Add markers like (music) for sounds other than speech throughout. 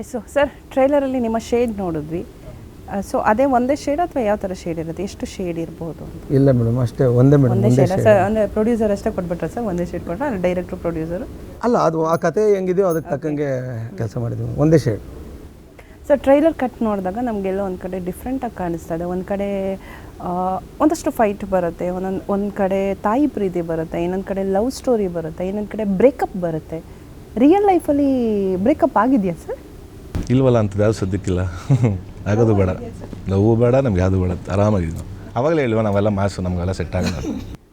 Yes sir ಟ್ರೈಲರಲ್ಲಿ ನಿಮ್ಮ shade ನೋಡಿದ್ವಿ. So ಅದೇ ಒಂದೇ ಶೇಡ್ ಅಥವಾ ಯಾವ ಥರ ಶೇಡ್ ಇರುತ್ತೆ? ಎಷ್ಟು ಶೇಡ್ ಇರ್ಬೋದು ಇಲ್ಲ ಮೇಡಮ್ ಅಷ್ಟೇ ಒಂದೇ ಮೇಡಮ್ ಒಂದೇ ಒಂದೇ ಶೇಡ್ ಸರ್ ಅಂದರೆ ಪ್ರೊಡ್ಯೂಸರ್ ಅಷ್ಟೇ ಕೊಟ್ಬಿಟ್ರೆ ಸರ್ ಒಂದೇ ಶೇಡ್ ಕೊಟ್ಟರೆ ಅಲ್ಲಿ ಡೈರೆಕ್ಟ್ರು ಪ್ರೊಡ್ಯೂಸರು ಅಲ್ಲ ಅದು ಆ ಕತೆ ಹೆಂಗಿದೆಯೋ ಅದಕ್ಕೆ ತಕ್ಕಂಗೆ ಕೆಲಸ ಮಾಡಿದ್ವಿ ಒಂದೇ ಶೇಡ್ ಸರ್ ಟ್ರೈಲರ್ ಕಟ್ ನೋಡಿದಾಗ ನಮಗೆಲ್ಲ ಒಂದು ಕಡೆ ಡಿಫ್ರೆಂಟಾಗಿ ಕಾಣಿಸ್ತಾ ಇದೆ. ಒಂದು ಕಡೆ ಒಂದಷ್ಟು ಫೈಟ್ ಬರುತ್ತೆ ಒಂದೊಂದು ಒಂದು ಕಡೆ ತಾಯಿ ಪ್ರೀತಿ ಬರುತ್ತೆ ಇನ್ನೊಂದು ಕಡೆ ಲವ್ ಸ್ಟೋರಿ ಬರುತ್ತೆ ಇನ್ನೊಂದು ಕಡೆ ಬ್ರೇಕಪ್ ಬರುತ್ತೆ. ರಿಯಲ್ ಲೈಫಲ್ಲಿ ಬ್ರೇಕಪ್ ಆಗಿದೆಯಾ ಸರ್ ಇಲ್ವಲ್ಲ ಅಂತ ಯಾವುದು ಸದ್ಯಕ್ಕಿಲ್ಲ. ಆಗೋದು ಬೇಡ. ನೋವು ಬೇಡ ನಮ್ಗೆ ಯಾವುದು ಬೇಡ. ಆರಾಮಾಗಿದ್ದು ನಾವು. ಅವಾಗಲೇ ಹೇಳುವ ನಾವೆಲ್ಲ ಮಾಸು ನಮಗೆಲ್ಲ ಸೆಟ್ ಆಗಲ್ಲ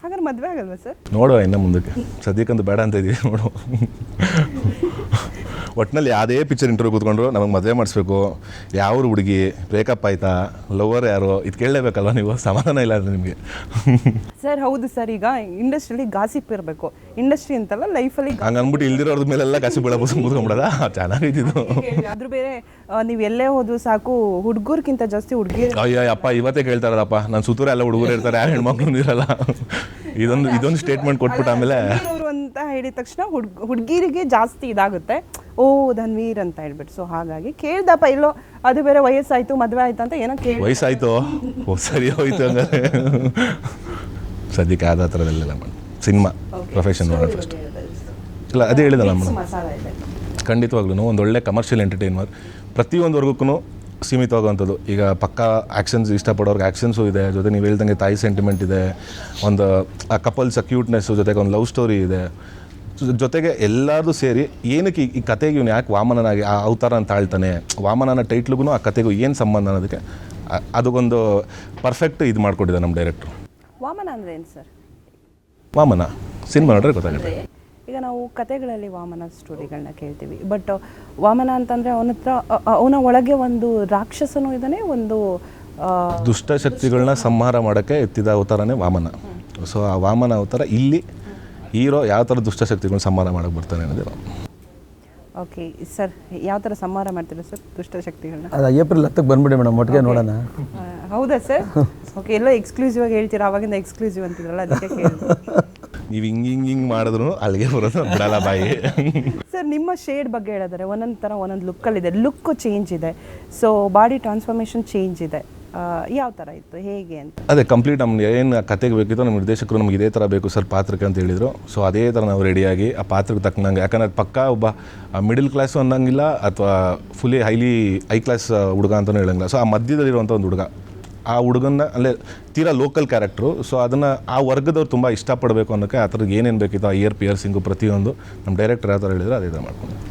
ಹಾಗಾದ್ರೆ ಮದುವೆ ಆಗಲ್ವಾ ಸರ್? ನೋಡುವ ಇನ್ನು ಮುಂದಕ್ಕೆ. ಸದ್ಯಕ್ಕಂತೂ ಬೇಡ ಅಂತ ಇದೀವಿ ನೋಡುವ. ಒಟ್ಟಿನಲ್ಲಿ ಯಾವುದೇ ಪಿಕ್ಚರ್ ಇಂಟರ್ವ್ಯೂ ಕೂತ್ಕೊಂಡ್ರು ನಮಗೆ ಮದುವೆ ಮಾಡಿಸ್ಬೇಕು. ಯಾವ ಹುಡುಗಿ? ಬ್ರೇಕಪ್ ಆಯ್ತಾ? ಲವರ್ ಯಾರು? ಇದು ಕೇಳಲೇಬೇಕಲ್ವ ನೀವು? ಸಮಾಧಾನ ಇಲ್ಲ ಅಂದರೆ ನಿಮಗೆ. ಸರ್ ಹೌದು ಸರ್ ಈಗ ಇಂಡಸ್ಟ್ರಿಲಿ ಗಾಸಿಪ್ ಇರಬೇಕು. ಇಂಡಸ್ಟ್ರಿ ಅಂತಲ್ಲ ಲೈಫಲ್ಲಿ ಹಂಗೆ ಅಂದ್ಬಿಟ್ಟು ಇಲ್ದಿರೋದ್ರ ಮೇಲೆಲ್ಲ ಗಾಸಿಪ್ ಬೀಳಬಹುದು ಕೂತ್ಕೊಂಡ್ಬಿಡೋದ ಚೆನ್ನಾಗಿದ್ದು ಅದ್ರ (laughs) ಬೇರೆ ನೀವು ಎಲ್ಲೇ ಹೋದ್ರು ಸಾಕು ಹುಡುಗರ್ಗಿಂತ ಜಾಸ್ತಿ ಹುಡುಗಿ ಅಯ್ಯೋ ಅಪ್ಪ ಇವತ್ತೇ ಕೇಳ್ತಾರಲ್ಲಪ್ಪ. ನಾನು ಸುತ್ತೂರು ಎಲ್ಲ ಹುಡುಗರು ಇರ್ತಾರೆ ಯಾರು ಹೆಣ್ಮಕ್ಳು ಇರಲ್ಲ. ಇದೊಂದು ಇದೊಂದು ಸ್ಟೇಟ್ಮೆಂಟ್ ಕೊಟ್ಬಿಟ್ಟು ಆಮೇಲೆ ಅಂತ ಹೇಳಿದ ತಕ್ಷಣ ಹುಡುಗ ಹುಡುಗಿರಿಗೆ ಜಾಸ್ತಿ ಇದಾಗುತ್ತೆ. ಓ ಧನ್ವೀರ್ ಅಂತ ಹೇಳ್ಬಿಟ್ಟು. ಸೊ ಹಾಗಾಗಿ ಕೇಳ್ದಪ್ಪ ಇಲ್ಲೋ ಅದು ಬೇರೆ ವಯಸ್ಸಾಯ್ತು ಮದುವೆ ಆಯ್ತು ಅಂತ ಏನೋ ಕೇಳಿ ವಯಸ್ಸಾಯ್ತು? ಓ ಸರಿ ಹೋಯ್ತು ಹಂಗಾರೆ ಸದ್ಯಕ್ಕೆ ಆದ ಥರದಲ್ಲೆಲ್ಲ ಮೇಡಮ್ ಸಿನಿಮಾ ಪ್ರೊಫೆಷನ್ ಫಸ್ಟ್ ಇಲ್ಲ ಅದೇ ಹೇಳಿದಲ್ಲ ಮೇಡಮ್. ಖಂಡಿತವಾಗ್ಲೂ ಒಂದು ಒಳ್ಳೆ ಕಮರ್ಷಿಯಲ್ ಎಂಟರ್ಟೈನ್ಮರ್ ಪ್ರತಿಯೊಂದು ವರ್ಗಕ್ಕೂ ಸೀಮಿತವಾಗುವಂಥದ್ದು. ಈಗ ಪಕ್ಕ ಆ್ಯಕ್ಷನ್ಸ್ ಇಷ್ಟಪಡೋರ್ಗೆ ಆ್ಯಕ್ಷನ್ಸು ಇದೆ. ಜೊತೆ ನೀವು ಹೇಳ್ದಂಗೆ ತಾಯಿ ಸೆಂಟಿಮೆಂಟ್ ಇದೆ. ಒಂದು ಆ ಕಪಲ್ಸ್ ಕ್ಯೂಟ್ನೆಸ್ಸು ಜೊತೆಗೆ ಒಂದು ಲವ್ ಸ್ಟೋರಿ ಇದೆ. ಜೊತೆಗೆ ಎಲ್ಲರದು ಸೇರಿ ಏನಕ್ಕೆ ಈ- ಕತೆಗೆ ಇವನು ಯಾಕೆ ವಾಮನನಾಗಿ ಆ ಅವತಾರ ಅಂತ ಆಳ್ತಾನೆ? ವಾಮನನ ಟೈಟ್ಲಿಗೂ ಆ ಕತೆಗೂ ಏನು ಸಂಬಂಧ ಅನ್ನೋದಕ್ಕೆ ಅದಕ್ಕೊಂದು ಪರ್ಫೆಕ್ಟ್ ಇದು ಮಾಡಿಕೊಟ್ಟಿದೆ ನಮ್ಮ ಡೈರೆಕ್ಟ್ರು ವಾಮನ ಅಂದರೆ ಏನು ಸರ್? ವಾಮನ? ಸಿನಿಮಾ ನೋಡ್ರೆ ಗೊತ್ತಾಗುತ್ತೆ. ಈಗ ನಾವು ಕತೆಗಳಲ್ಲಿ ವಾಮನ ಸ್ಟೋರಿಗಳನ್ನ ಕೇಳ್ತೀವಿ ಬಟ್ ವಾಮನ ಅಂತಂದ್ರೆ ಅವನ ಹತ್ರ ಅವನ ಒಳಗೆ ಒಂದು ರಾಕ್ಷಸನೂ ಇದ್ದಾನೆ ಒಂದು ದುಷ್ಟಶಕ್ತಿಗಳನ್ನ ಸಂಹಾರ ಮಾಡೋಕ್ಕೆ ಎತ್ತಿದ ಅವತಾರನೇ ವಾಮನ. ಸೊ ಆ ವಾಮನ ಅವತಾರ ಇಲ್ಲಿ ಹೀರೋ ಯಾವ ಥರ ದುಷ್ಟಶಕ್ತಿಗಳನ್ನ ಸಂಹಾರ ಮಾಡೋಕ್ಕೆ ಬರ್ತಾನೆ ಅನ್ನೋದು ಓಕೆ ಸರ್ ಯಾವ ಥರ ಸಂಹಾರ ಮಾಡ್ತೀರಾ ಸರ್ ದುಷ್ಟಶಕ್ತಿಗಳನ್ನ? ಅದು ಏಪ್ರಿಲ್ ಹತ್ತಕ್ಕೆ ಬಂದ್ಬಿಡಿ ಮೇಡಮ್ ಒಟ್ಟಿಗೆ ನೋಡೋಣ. ಹೌದಾ ಸರ್ ಓಕೆ (laughs) ಎಲ್ಲ ಎಕ್ಸ್ಕ್ಲೂಸಿವ್ ಆಗಿ ಹೇಳ್ತೀರಾ? ಅವಾಗಿಂದ ಎಕ್ಸ್ಕ್ಲೂಸಿವ್ ಅಂತಿದ್ರಲ್ಲ ಅದಕ್ಕೆ ಕೇಳಿದೆ. (laughs) ನೀವು ಹಿಂಗೆ ಹಿಂಗೆ ಹಿಂಗೆ ಮಾಡಿದ್ರು ಅಲ್ಲಿಗೆ ಬರೋದು ಬಿಡಲ್ಲ ಬಾಯಿ. (laughs) ಸರ್ ನಿಮ್ಮ ಶೇಡ್ ಬಗ್ಗೆ ಹೇಳಿದ್ರೆ ಒಂದೊಂದು ಥರ ಒಂದೊಂದು ಲುಕ್ಕಲ್ಲಿದೆ ಲುಕ್ಕು ಚೇಂಜ್ ಇದೆ. ಸೊ ಬಾಡಿ ಟ್ರಾನ್ಸ್ಫಾರ್ಮೇಷನ್ ಚೇಂಜ್ ಇದೆ. ಯಾವ ಥರ ಇತ್ತು? ಹೇಗೆ ಅಂತ? ಅದೇ ಕಂಪ್ಲೀಟ್ ನಮ್ಗೆ ಏನು ಕತೆಗೆ ಬೇಕಿತ್ತು ನಮ್ಮ ನಿರ್ದೇಶಕರು ನಮ್ಗೆ ಇದೇ ಥರ ಬೇಕು ಸರ್ ಪಾತ್ರಕ್ಕೆ ಅಂತ ಹೇಳಿದರು. ಸೊ ಅದೇ ಥರ ನಾವು ರೆಡಿಯಾಗಿ ಆ ಪಾತ್ರಕ್ಕೆ ತಕ್ಕನಂಗೆ ಯಾಕಂದ್ರೆ ಪಕ್ಕ ಒಬ್ಬ ಮಿಡಲ್ ಕ್ಲಾಸು ಅನ್ನಂಗಿಲ್ಲ ಅಥವಾ ಫುಲಿ ಹೈಲಿ ಹೈ ಕ್ಲಾಸ್ ಹುಡುಗ ಅಂತಲೂ ಹೇಳಂಗಿಲ್ಲ. ಸೊ ಆ ಮಧ್ಯದಲ್ಲಿರುವಂಥ ಒಂದು ಹುಡುಗ. ಆ ಹುಡುಗನ ಅಲ್ಲೇ ತೀರಾ ಲೋಕಲ್ ಕ್ಯಾರೆಕ್ಟ್ರು ಸೊ ಅದನ್ನು ಆ ವರ್ಗದವ್ರು ತುಂಬ ಇಷ್ಟಪಡಬೇಕು ಅನ್ನೋಕ್ಕೆ ಆ ಥರದ್ದು ಏನೇನು ಬೇಕಿತ್ತು ಆ ಇಯರ್ ಪಿಯರ್ಸಿಂಗು ಪ್ರತಿಯೊಂದು ನಮ್ಮ ಡೈರೆಕ್ಟರ್ ಯಾವ ಥರ ಹೇಳಿದ್ರು ಅದೇ ಥರ ಮಾಡ್ಕೊಂಡು